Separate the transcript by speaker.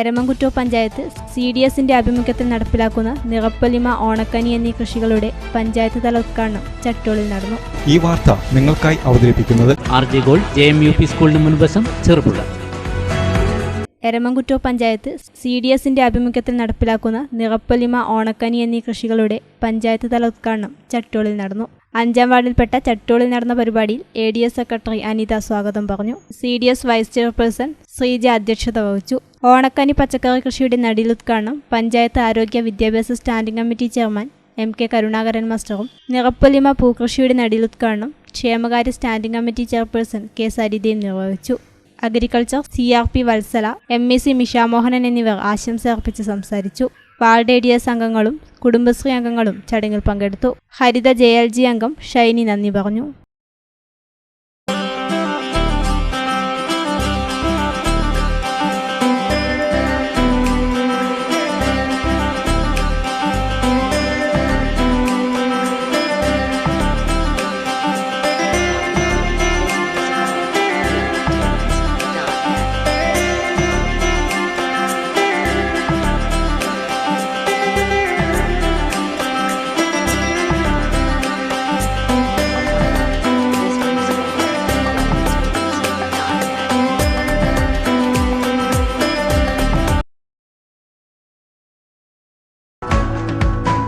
Speaker 1: Eramamkuttoor panchayat C D എസിന്റെ ആഭിമുഖ്യത്തിൽ നടപ്പിലാക്കുന്ന നിറപ്പൊലിമ ഓണക്കനി എന്നീ കൃഷികളുടെ പഞ്ചായത്ത് തല ഉദ്ഘാടനം ചട്ടോളിൽ നടന്നു.
Speaker 2: ഈ വാർത്ത നിങ്ങൾക്കായി അവതരിപ്പിക്കുന്നത്
Speaker 3: R J gold J M U P സ്കൂളിന് മുൻവശം ചെറുപുഴ.
Speaker 1: എരമംകുറ്റൂർ പഞ്ചായത്ത് സി ഡി എസിന്റെ ആഭിമുഖ്യത്തിൽ നടപ്പിലാക്കുന്ന നിറപ്പൊലിമ ഓണക്കനി എന്നീ കൃഷികളുടെ പഞ്ചായത്ത് തല ഉദ്ഘാടനം ചട്ടോളിൽ നടന്നു. അഞ്ചാം വാർഡിൽപ്പെട്ട ചട്ടോളിൽ നടന്ന പരിപാടിയിൽ A D S secretary Anitha സ്വാഗതം പറഞ്ഞു. C D S vice chairperson Sreeja അധ്യക്ഷത വഹിച്ചു. ഓണക്കനി പച്ചക്കറി കൃഷിയുടെ നടിയിലുദ്ഘാടനം പഞ്ചായത്ത് ആരോഗ്യ വിദ്യാഭ്യാസ standing committee chairman M K Karunakaran മാസ്റ്ററും നിറപ്പൊലിമ പൂക്കൃഷിയുടെ നടിയിലുദ്ഘാടനം ക്ഷേമകാര്യ സ്റ്റാൻഡിംഗ് കമ്മിറ്റി ചെയർപേഴ്സൺ കെ സരിതയും നിർവഹിച്ചു. Agriculture C R P Vatsala M E C Mishamohanan എന്നിവർ ആശംസ അർപ്പിച്ച് സംസാരിച്ചു. വാർഡ് സംഘങ്ങളും കുടുംബശ്രീ അംഗങ്ങളും ചടങ്ങിൽ പങ്കെടുത്തു. ഹരിത ജെ എൽ ജി അംഗം ഷൈനി നന്ദി പറഞ്ഞു.